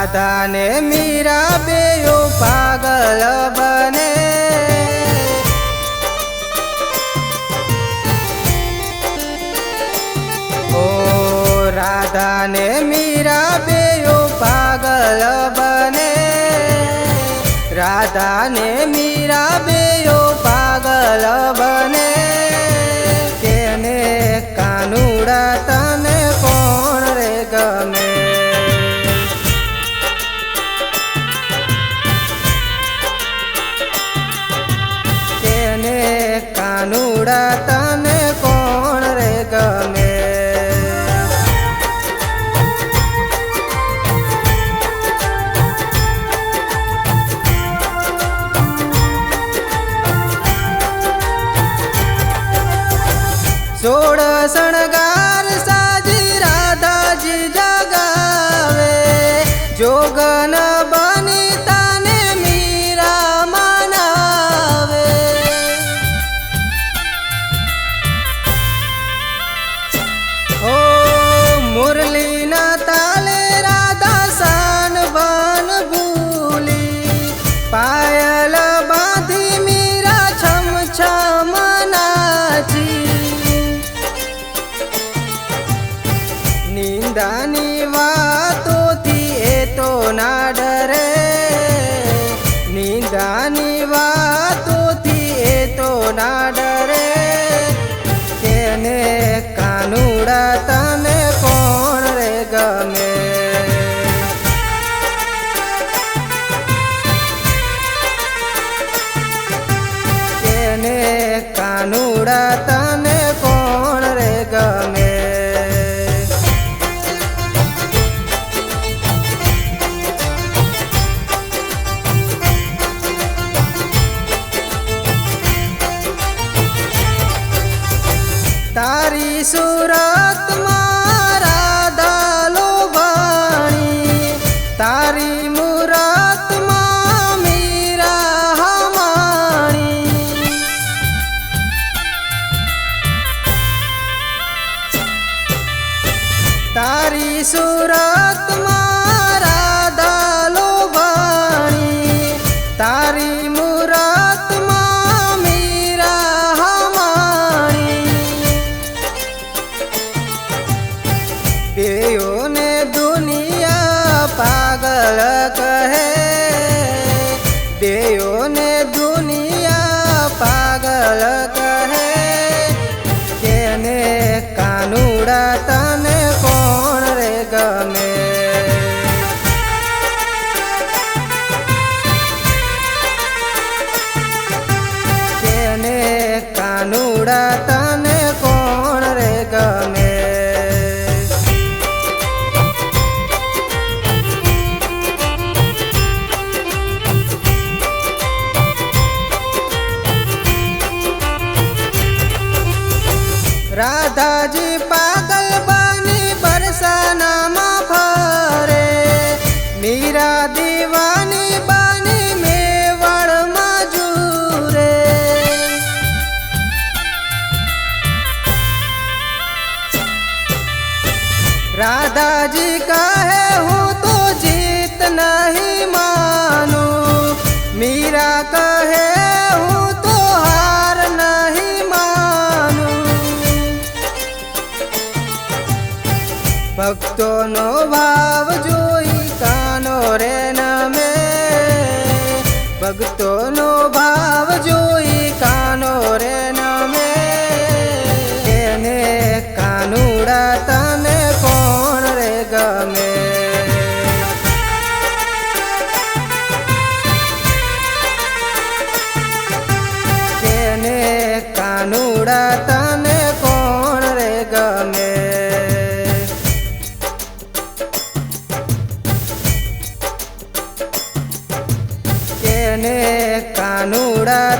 રાધા ને મીરા બેયો પાગલ બને. ઓ રાધા ને મીરા બેયો પાગલ બને. રાધા ને મીરા બેયો જોગન બની તાને મીરા મનાવે. ઓ મુરલીના તાલે રાધા સાન બન ભૂલી, પાયલ બાંધી મીરા છમ વાતોથી કાનુડા તને કોણ રે ગમે? તારી સુરત તારી સુરત મારા દાલો બાણી તારી મુરતમાં મીરા હમાણી. બેયોને દુનિયા પાગલ કહે બેયોને દુનિયા પાગલ કહે કેને કાનુડા તને કાનુડા ભક્તોનો ભાવ જોઈ કાનુડા